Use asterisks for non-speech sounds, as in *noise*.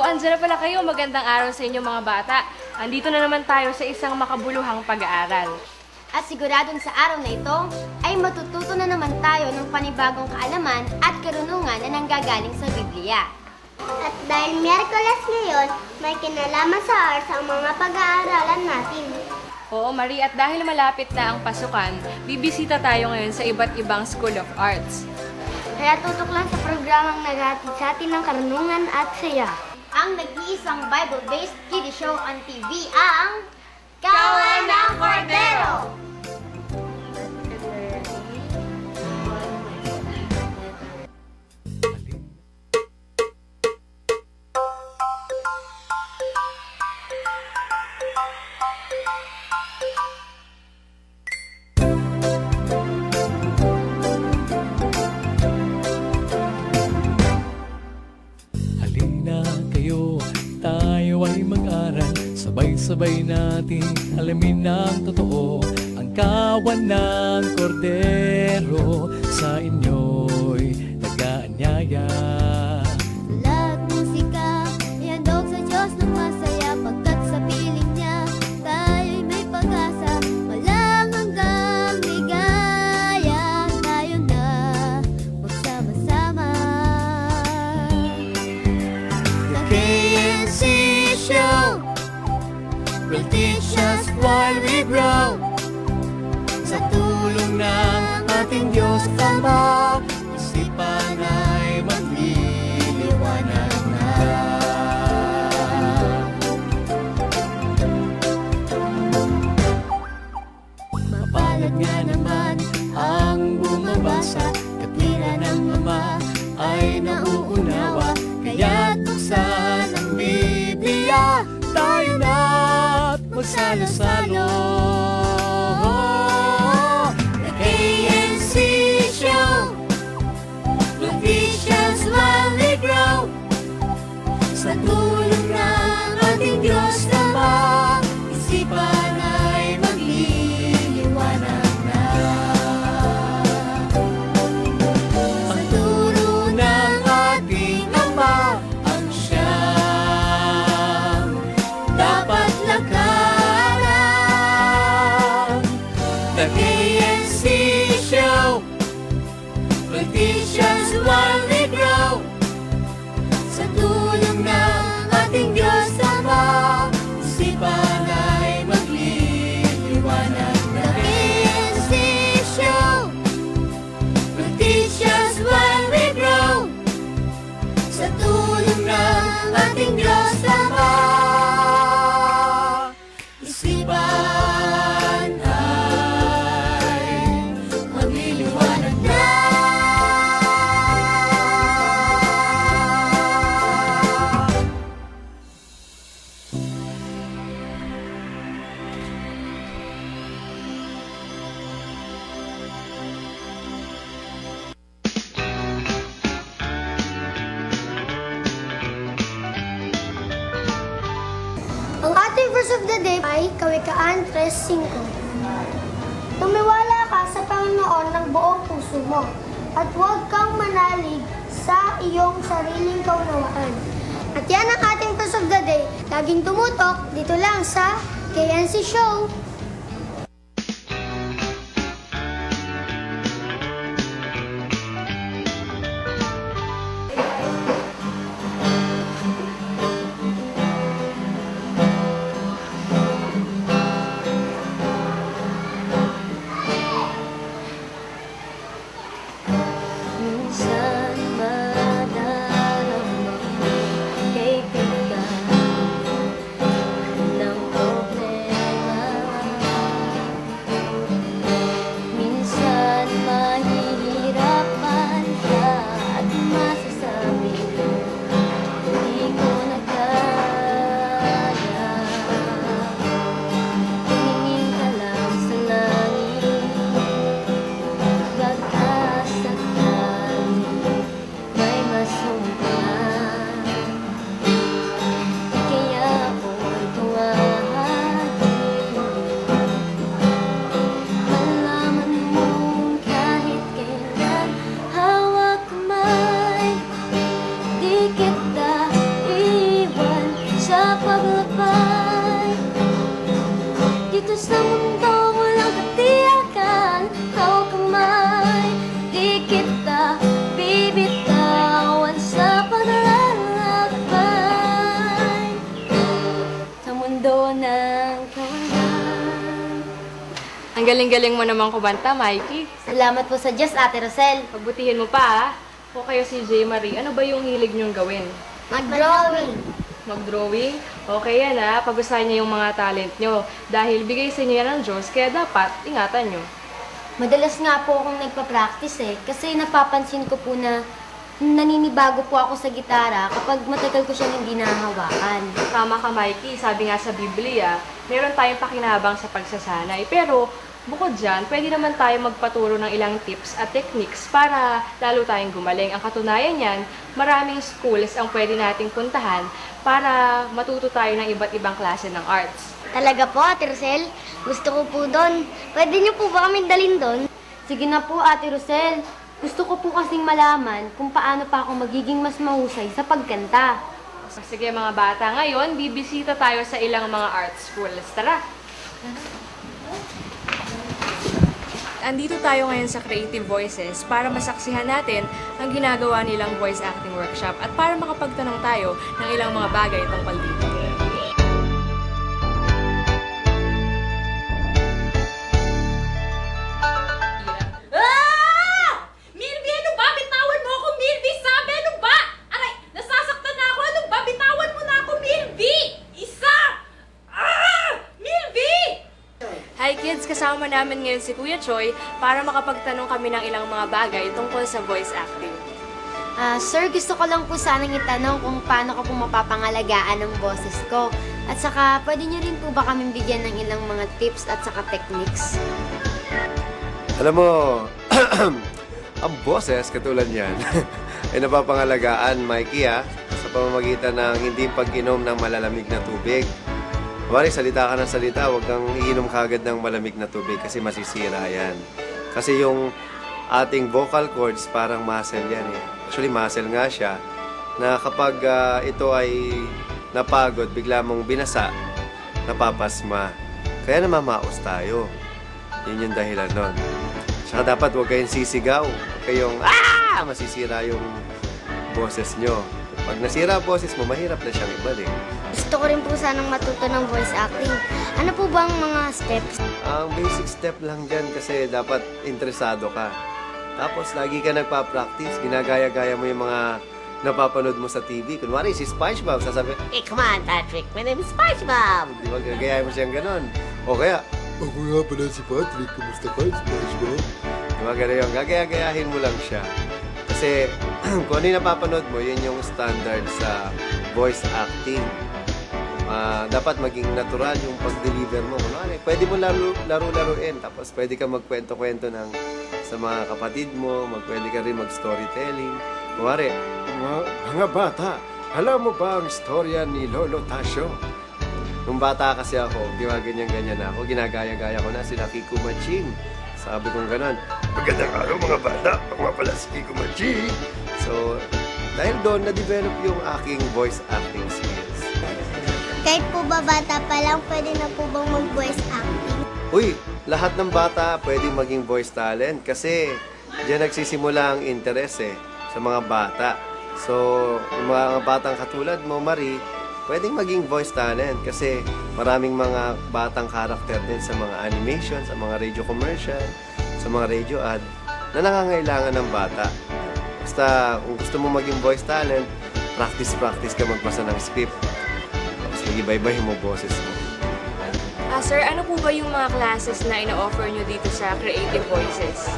andyan na pala kayo. Magandang araw sa inyo mga bata. Andito na naman tayo sa isang makabuluhang pag-aaral. At siguradong sa araw na ito ay matututo na naman tayo ng panibagong kaalaman at karunungan na nanggagaling sa Biblia. At dahil Miyerkules ngayon, may kinalaman sa arts ang mga pag-aaralan natin. Oo, Marie, at dahil malapit na ang pasukan, bibisita tayo ngayon sa iba't ibang School of Arts. Kaya tutok lang sa programang naghatid sa atin ng karunungan at saya. Ang nag-iisang Bible-based kiddie show on TV ang Kawan Sabay-sabay nating alamin ng totoo. Ang kawan ng kordero Sa inyo'y nag-aanyaya will teach us while we grow. Sa tulong ng ating Diyos Ama silence. Ating verse of the day ay Kawikaan 3.5. Tumiwala ka sa Panginoon ng buong puso mo at huwag kang manalig sa iyong sariling kaunawaan. At yan ang ating verse of the day. Laging tumutok dito lang sa KNC Show. Ang galing-galing mo naman kumanta, Mikey. Salamat po sa Diyos, Ate Rosel. Pagbutihin mo pa, ah. O kayo si J. Marie, ano ba yung hilig niyong gawin? Mag-drawing. Mag-drawing? Okay yan ha, pagusahan niyo yung mga talent niyo. Dahil bigay sa inyo yan ng Diyos, kaya dapat ingatan niyo. Madalas nga po akong nagpa-practice eh. Kasi napapansin ko po na naninibago po ako sa gitara kapag matagal ko siyang hindi nahawakan. Tama ka, Mikey. Sabi nga sa Biblia, meron tayong pakinabang sa pagsasanay. Pero, bukod dyan, pwede naman tayo magpaturo ng ilang tips at techniques para lalo tayong gumaling. Ang katunayan yan, maraming schools ang pwede nating puntahan para matuto tayo ng iba't ibang klase ng arts. Talaga po, Ate Rosel? Gusto ko po doon. Pwede niyo po ba kami dalhin doon? Sige na po, Ate Rosel. Gusto ko po kasing malaman kung paano pa ako magiging mas mahusay sa pagkanta. Sige mga bata, ngayon, bibisita tayo sa ilang mga art schools. Tara! Andito tayo ngayon sa Creative Voices para masaksihan natin ang ginagawa nilang voice acting workshop at para makapagtanong tayo ng ilang mga bagay tungkol dito. Kasama namin ngayon si Kuya Choi para makapagtanong kami ng ilang mga bagay tungkol sa voice acting. Ah, sir, gusto ko lang po sanang itanong kung paano ko po mapapangalagaan ang boses ko. At saka, pwede niyo rin po ba kami bigyan ng ilang mga tips at saka techniques? Alam mo, *clears throat* ang boses katulad niyan *laughs* ay napapangalagaan, Mikey, ha? Sa pamamagitan ng hindi pag-inom ng malalamig na tubig. Kumari, salita ka ng salita, huwag kang iinom kagad ng malamig na tubig kasi masisira yan. Kasi yung ating vocal cords parang muscle yan eh. Actually, muscle nga siya na kapag ah, ito ay napagod, bigla mong binasa, napapasma. Kaya namamaos tayo. Yun yung dahilan nun. Saka dapat huwag kayong sisigaw. Huwag kayong, ah! Masisira yung boses nyo. Pag nasira ang boses mo, mahirap na siyang ibalik. Gusto ko rin po sanang matuto ng voice acting. Ano po bang mga steps? Ang basic step lang dyan kasi dapat interesado ka. Tapos lagi ka nagpa-practice, ginagaya-gaya mo yung mga napapanood mo sa TV. Kunwari, si SpongeBob, sasabi, Hey, come on, Patrick. My name is SpongeBob. di ba, gagayahin mo siyang ganon. O kaya, Ako nga pala si Patrick. Kumusta ka, SpongeBob? Di ba ganun yun? Gagaya-gayahin mo lang siya. Kasi *clears throat* kung ano yung napapanood mo, yun yung standard sa voice acting. Ah, dapat maging natural yung pag-deliver mo. Kunwari, pwede mo laro, laro-laruin. Tapos pwede ka magkwento-kwento ng sa mga kapatid mo. Mag, pwede ka rin mag-storytelling. Kunwari, Mga, bata, alam mo ba ang storya ni Lolo Tasio? Nung bata kasi ako, ginaganyan-ganyan na ako. Ginagaya-gaya ko na sila Kiko Maching. Sabi kong ganon. Magandang araw mga bata. Ako nga pala si Kiko Machi. So, dahil doon, na-develop yung aking voice acting skills. Kahit po ba bata pa lang, pwede na po bang mag-voice acting? Uy, lahat ng bata pwedeng maging voice talent kasi diyan nagsisimula ang interest eh, sa mga bata. So, yung mga batang katulad mo, Marie, pwedeng maging voice talent kasi maraming mga batang karakter din sa mga animation, sa mga radio commercial, sa mga radio ad na nangangailangan ng bata. Basta kung gusto mo maging voice talent, practice-practice ka magbasa ng script. Iba-iba mo boses mo. Ah, sir, ano po ba yung mga classes na ina-offer nyo dito sa Creative Voices?